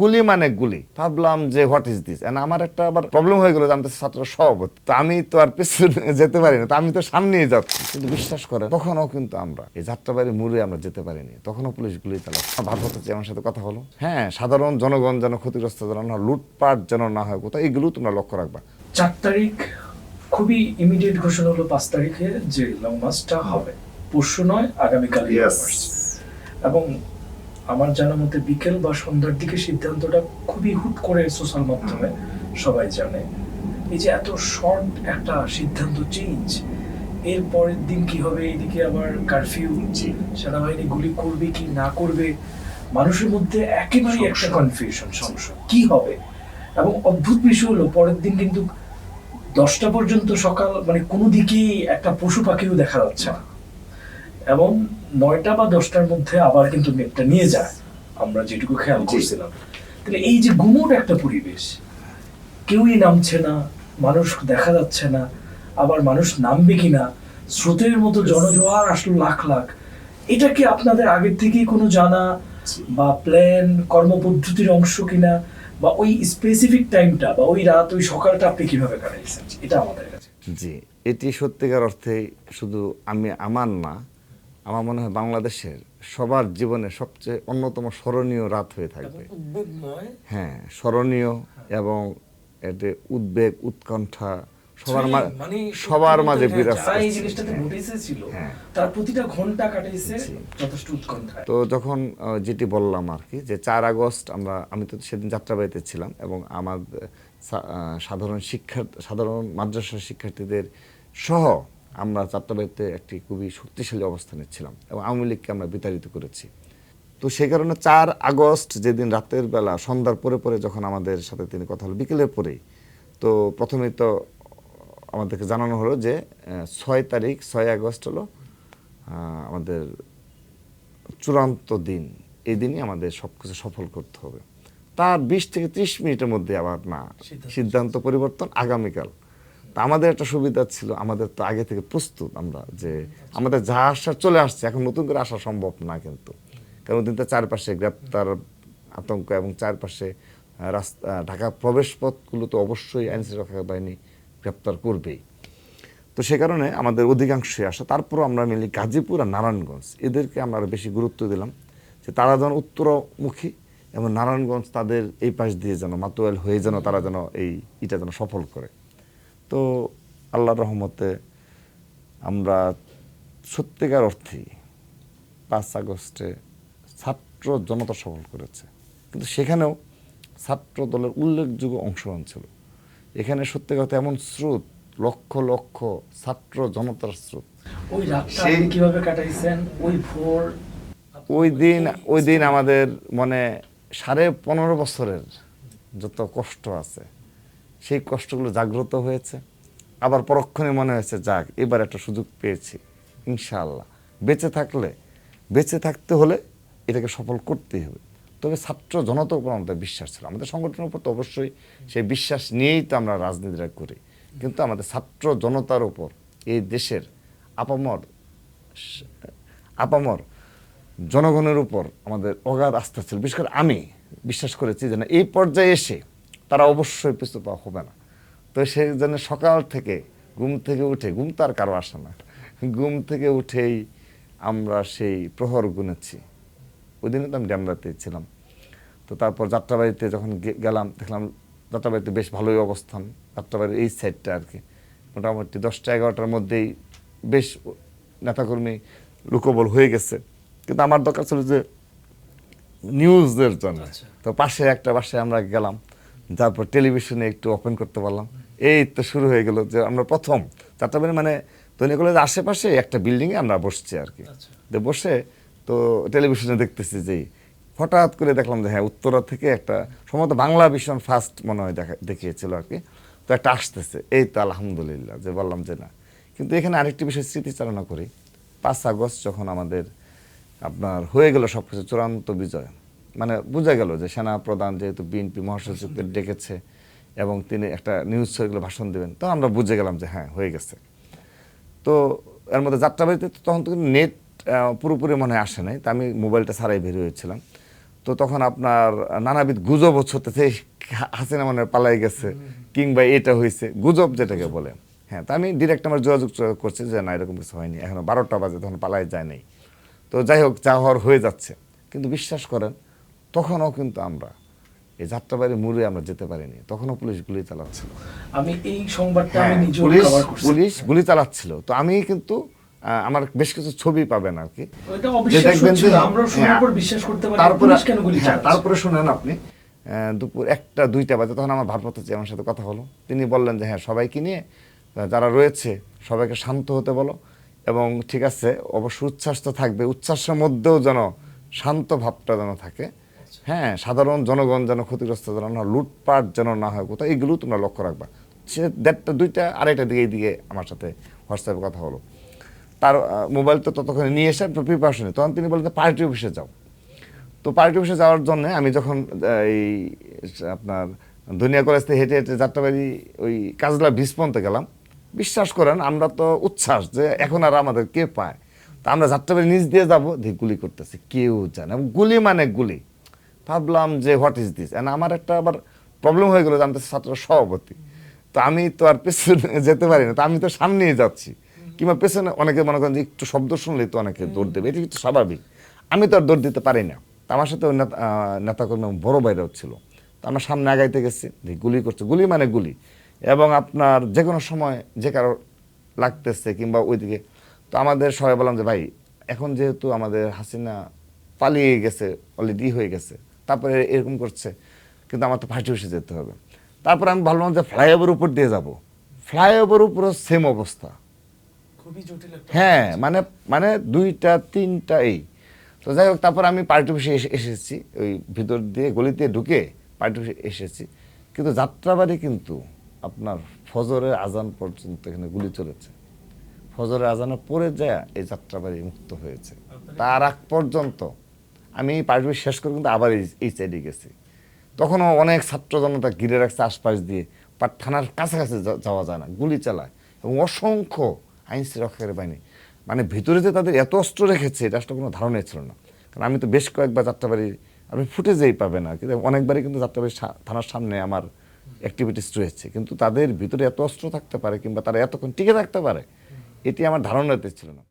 গুলি মানে গুলি। ভাবলাম যে হোয়াট ইজ দিস এন্ড আমার একটা আবার প্রবলেম হয়ে গেল যে আমি তো ছাত্র সভাপতি তো আমি তো আর পেছনে যেতে পারি না তো আমি তো সামনেই যাচ্ছি। কিন্তু বিশ্বাস করে তখনও কিন্তু আমরা এই যাত্রাবাড়ি মুড়ে আমরা যেতে পারিনি। তখনও পুলিশ গুলি চালাচ্ছে ভারপ্রাপ্ত চেয়ারম্যানের সাথে কথা হলো। হ্যাঁ সাধারণ জনগণ যেন ক্ষতিগ্রস্ত যেন না লুটপাট যেন না হয় কোথাও এগুলো তোমরা লক্ষ্য রাখবা। চার তারিখ খুবই ইমিডিয়েট ঘোষণা হলো পাঁচ তারিখে যে লং মার্চটা হবে। পরশু নয় আগামীকাল এবং আমার জানা মতে বিকেল বা সন্ধ্যার দিকে সিদ্ধান্তটা খুবই হুট করে সোশ্যাল মাধ্যমে সবাই জানে। এই যে এত শর্ট একটা সিদ্ধান্ত চেঞ্জ এর পরের দিন কি হবে? এইদিকে আবার কারফিউ সেনাবাহিনী গুলি করবে কি না করবে? মানুষের মধ্যে একেবারেই একটা কনফিউশন সংশয় কি হবে? এবং অদ্ভুত বিষয় হলো পরের দিন কিন্তু দশটা পর্যন্ত সকাল মানে কোনো দিকেই একটা পশু পাখিও দেখা যাচ্ছে না। এবং নয়টা বা দশটার মধ্যে আবার কিন্তু মেঘটা নিয়ে যায়। আমরা যেটুকু খেয়াল। করছিলাম। তাহলে এই যে গুমোট একটা পরিবেশ কেউই নামছে না মানুষ দেখা যাচ্ছে না আবার মানুষ নামবে কিনা স্রোতের মতো জনজোয়ার আসলো লাখ লাখ এটা কি আপনাদের আগের থেকেই কোনো জানা বা প্ল্যান কর্মপদ্ধতির অংশ কিনা বা ওই স্পেসিফিক টাইমটা বা ওই রাত ওই সকালটা আপনি কীভাবে কাটাইছেন? এটা আমাদের কাছে। জি এটি সত্যিকার অর্থে শুধু আমি আমার না আমার মনে হয় বাংলাদেশের সবার জীবনে সবচেয়ে অন্যতম স্মরণীয় রাত হয়ে থাকবে। হ্যাঁ স্মরণীয় এবং এতে উদ্বেগ উৎকণ্ঠা সবার মানে সবার মাঝে বিরাজ এই জিনিসটাতে নোটিসে ছিল হ্যাঁ। তার প্রতিটা ঘণ্টা কাটাইছে যথেষ্ট উৎকণ্ঠায়। তো যখন যেটি বললাম আর কি যে চার আগস্ট আমরা আমি তো সেদিন যাত্রাবাড়িতে ছিলাম এবং আমার সাধারণ শিক্ষা সাধারণ মাদ্রাসা শিক্ষার্থীদের সহ আমরা যাত্রাবাড়িতে একটি খুবই শক্তিশালী অবস্থানে ছিলাম এবং আওয়ামী লীগকে আমরা বিতাড়িত করেছি। তো সেই কারণে চার আগস্ট যেদিন রাতের বেলা সন্ধ্যার পরে পরে যখন আমাদের সাথে তিনি কথা হলো বিকেলের পরেই তো প্রথমেই তো আমাদেরকে জানানো হলো যে ছয় তারিখ ছয় আগস্ট হলো আমাদের চূড়ান্ত দিন। এই দিনই আমাদের সব কিছু সফল করতে হবে। তার বিশ থেকে ত্রিশ মিনিটের মধ্যে আবার না সিদ্ধান্ত। সিদ্ধান্ত পরিবর্তন আগামীকাল। তা আমাদের একটা সুবিধা ছিল, আমাদের তো আগে থেকে প্রস্তুত আমরা যে আমাদের যা আসা চলে আসছে, এখন নতুন করে আসা সম্ভব না কিন্তু। কারণ ওদিন তো চারপাশে গ্রেপ্তার আতঙ্ক এবং চারপাশে রাস্তা ঢাকা প্রবেশ পথগুলো তো অবশ্যই আইন শৃঙ্খলা বাহিনী গ্রেপ্তার করবেই। তো সে কারণে আমাদের অধিকাংশই আসা। তারপরও আমরা মিলি গাজীপুর আর নারায়ণগঞ্জ, এদেরকে আমরা আরও বেশি গুরুত্ব দিলাম যে তারা যেন উত্তরমুখী এবং নারায়ণগঞ্জ তাদের এই পাশ দিয়ে যেন মাতোয়াল হয়ে যেন তারা যেন এই এটা যেন সফল করে। তো আল্লাহর রহমতে আমরা সত্যিকার অর্থে পাঁচ আগস্টে ছাত্র জনতা সফল করেছে। কিন্তু সেখানেও ছাত্র দলের উল্লেখযোগ্য অংশগ্রহণ ছিল এখানে সত্যি কথা এমন স্রোত লক্ষ লক্ষ ছাত্র জনতার স্রোত। ওই রাতটা কীভাবে কাটাইছেন? ওই ভোর ওই দিন ওই দিন আমাদের মানে সাড়ে পনেরো বছরের যত কষ্ট আছে সেই কষ্টগুলো জাগ্রত হয়েছে। আবার পরক্ষণে মনে হয়েছে, যাক, এবার একটা সুযোগ পেয়েছি, ইনশাআল্লাহ। বেঁচে থাকলে, বেঁচে থাকতে হলে এটাকে সফল করতেই হবে। তবে ছাত্র জনতার উপর আমাদের বিশ্বাস ছিল। আমাদের সংগঠনের উপর তো অবশ্যই সেই বিশ্বাস নিয়েই তো আমরা রাজনীতিটা করি। কিন্তু আমাদের ছাত্র জনতার উপর এই দেশের আপামর আপামর জনগণের উপর আমাদের অগাধ আস্থা ছিল। বিশেষ করে আমি বিশ্বাস করেছি যে না এই পর্যায়ে এসে তারা অবশ্যই পিছু পাওয়া হবে না। তো সেই জন্য সকাল থেকে ঘুম থেকে উঠে ঘুম তো আর কারও আসে না ঘুম থেকে উঠেই আমরা সেই প্রহর গুনেছি। ওই দিনে তো আমি ড্যামরাতে ছিলাম। তো তারপর যাত্রাবাড়িতে যখন গেলাম দেখলাম যাত্রাবাড়িতে বেশ ভালোই অবস্থান। যাত্রাবাড়ির এই সাইডটা আর কি। মোটামুটি দশটা এগারোটার মধ্যেই বেশ নেতাকর্মী লুকোবল হয়ে গেছে। কিন্তু আমার দরকার ছিল যে নিউজের জন্য। আচ্ছা। তো পাশে একটা বাসায় আমরা গেলাম। তারপর টেলিভিশনে একটু ওপেন করতে পারলাম। এই তো শুরু হয়ে গেল যে আমরা প্রথম। যাত্রাবাড়ি মানে তৈরি কলেজের আশেপাশে একটা বিল্ডিংয়ে আমরা বসছি আর কি। আচ্ছা। তো বসে তো টেলিভিশনে দেখতেছি যে হঠাৎ করে দেখলাম যে হ্যাঁ উত্তরা থেকে একটা সম্ভবত বাংলা ভীষণ ফার্স্ট মনে হয় দেখা দেখিয়েছিল আর কি। তো একটা আসতেছে। এই তো আলহামদুলিল্লাহ যে বললাম যে না। কিন্তু এখানে আরেকটি বিষয় স্মৃতিচারণা করি। পাঁচ আগস্ট যখন আমাদের আপনার হয়ে গেল সব কিছু চূড়ান্ত বিজয়। মানে বোঝা গেল যে সেনা প্রধান যেহেতু বিএনপি মহাসচিবকে ডেকেছে এবং তিনি একটা নিউজ চ্যানেলে ভাষণ দেবেন, তো আমরা বুঝে গেলাম যে হ্যাঁ হয়ে গেছে। তো এর মধ্যে যাত্রাবাড়িতে তখন তো নেট পুরোপুরি মনে হয় আসে নাই, তা আমি মোবাইলটা ছাড়াই বের হয়েছিলাম। তো তখন আপনার নানাবিধ গুজব হচ্ছে সেই হাসিনা মনে পালাই গেছে, কিংবা এটা হয়েছে, গুজব যেটাকে বলে। হ্যাঁ তা আমি ডিরেক্ট আমার যোগাযোগ করছি যে না, এরকম কিছু হয়নি। এখনও বারোটা বাজে, তখন পালাই যায় নাই। তো যাই হোক, যা হওয়ার হয়ে যাচ্ছে। কিন্তু বিশ্বাস করেন তখনও কিন্তু আমরা এই যাত্রাবাড়ি মুড়ে আমরা যেতে পারিনি। তখনও পুলিশ গুলি চালাচ্ছিল। আমি এই সংবাদটা আমি হ্যাঁ, পুলিশ পুলিশ গুলি চালাচ্ছিল। তো আমি কিন্তু আমার বেশ কিছু ছবি পাবেন আর কি। হ্যাঁ, তারপরে গুলি হ্যাঁ, শুনেন আপনি দুপুর একটা দুইটা বাজে তখন আমার ভারপ্রাপ্ত চেয়ারম্যানের সাথে কথা হলো। তিনি বললেন যে হ্যাঁ সবাইকে নিয়ে যারা রয়েছে সবাইকে শান্ত হতে বলো এবং ঠিক আছে অবশ্য উচ্ছ্বাস তো থাকবে উচ্ছ্বাসের মধ্যেও যেন শান্ত ভাবটা যেন থাকে। হ্যাঁ সাধারণ জনগণ যেন ক্ষতিগ্রস্ত যেন না, লুটপাট যেন না হয় কোথাও, এইগুলো তোমরা লক্ষ্য রাখবা। সে দেড়টা, দুইটা, আড়াইটা দিকে এইদিকে আমার সাথে হোয়াটসঅ্যাপে কথা হলো। তার মোবাইল তো ততক্ষণে নিয়ে এসে প্রিপারেশনে তখন তিনি বললেন, পার্টি অফিসে যাও। তো পার্টি অফিসে যাওয়ার জন্য আমি যখন এই, আপনার দুনিয়া কলেজ থেকে হেঁটে হেঁটে যাত্রাবাড়ি ওই কাজলা পর্যন্ত গেলাম, বিশ্বাস করেন, আমরা তো উচ্ছ্বাস যে এখন আর আমাদের কে পায়। তা আমরা যাত্রাবাড়ি নিচ দিয়ে যাব, দিয়ে গুলি করতেছি, কেউ জানে গুলি মানে গুলি। ভাবলাম যে হোয়াট ইজ দিস অ্যান্ড আমার একটা আবার প্রবলেম হয়ে গেলো যে আমি তো ছাত্র সভাপতি। তো আমি তো আর পেছনে যেতে পারি না। তো আমি তো সামনেই যাচ্ছি। কিংবা পেছনে অনেকে মনে করেন যে একটু শব্দ শুনলেই তো অনেকে দৌড় দেবে। এটা কিন্তু স্বাভাবিক। আমি তো আর দৌড় দিতে পারি না। তা আমার সাথে নেতাকর্মী এবং বড় বাইরেও ছিল। তো আমরা সামনে আগাইতে গেছি। গুলি করছে। গুলি মানে গুলি। এবং আপনার যে কোনো সময় যে কারও লাগতেছে কিংবা ওইদিকে তো আমাদের সবাই বললাম যে ভাই এখন যেহেতু আমাদের হাসিনা পালিয়ে গেছে অলরেডি হয়ে গেছে তারপরে এরকম করছে। কিন্তু আমার তো ফার্স্ট অফিসে যেতে হবে। তারপর আমি ভাবলাম যে ফ্লাইওভার উপর দিয়ে যাব। ফ্লাইওভার উপরও সেম অবস্থা। খুবই জটিল হ্যাঁ মানে মানে দুইটা তিনটা এই। তো যাই হোক তারপর আমি পার্টি অফিসে এসে- এসেছি। ওই ভিতর দিয়ে গলিতে ঢুকে পার্টি অফিসে এসেছি। কিন্তু যাত্রাবাড়ি কিন্তু আপনার ফজরের আজান পর্যন্ত এখানে গুলি চলেছে। ফজরের আজানের পরে যায় এই যাত্রাবাড়ি মুক্ত হয়েছে। তার আগ পর্যন্ত আমি অফিস শেষ করে কিন্তু আবার এই- সাইডে গেছি। তখনও অনেক ছাত্র জনতা ঘিরে রাখছে আশপাশ দিয়ে বাট থানার কাছাকাছি যাওয়া যায় না, গুলি চালায় এবং অসংখ্য আইন রক্ষাকারী বাহিনী। মানে ভিতরে যে তাদের এত অস্ত্র রেখেছে, এটা আসলে কোনো ধারণাই ছিল না। কারণ আমি তো বেশ কয়েকবার যাত্রাবাড়ি আপনি ফুটেজেই পাবেন আর কিন্তু অনেকবারই কিন্তু যাত্রাবাড়ি সা- থানার সামনে আমার অ্যাক্টিভিটিস রয়েছে। কিন্তু তাদের ভিতরে এত অস্ত্র থাকতে পারে কিংবা তারা এতক্ষণ টিকে থাকতে পারে, এটি আমার ধারণাতে ছিল না।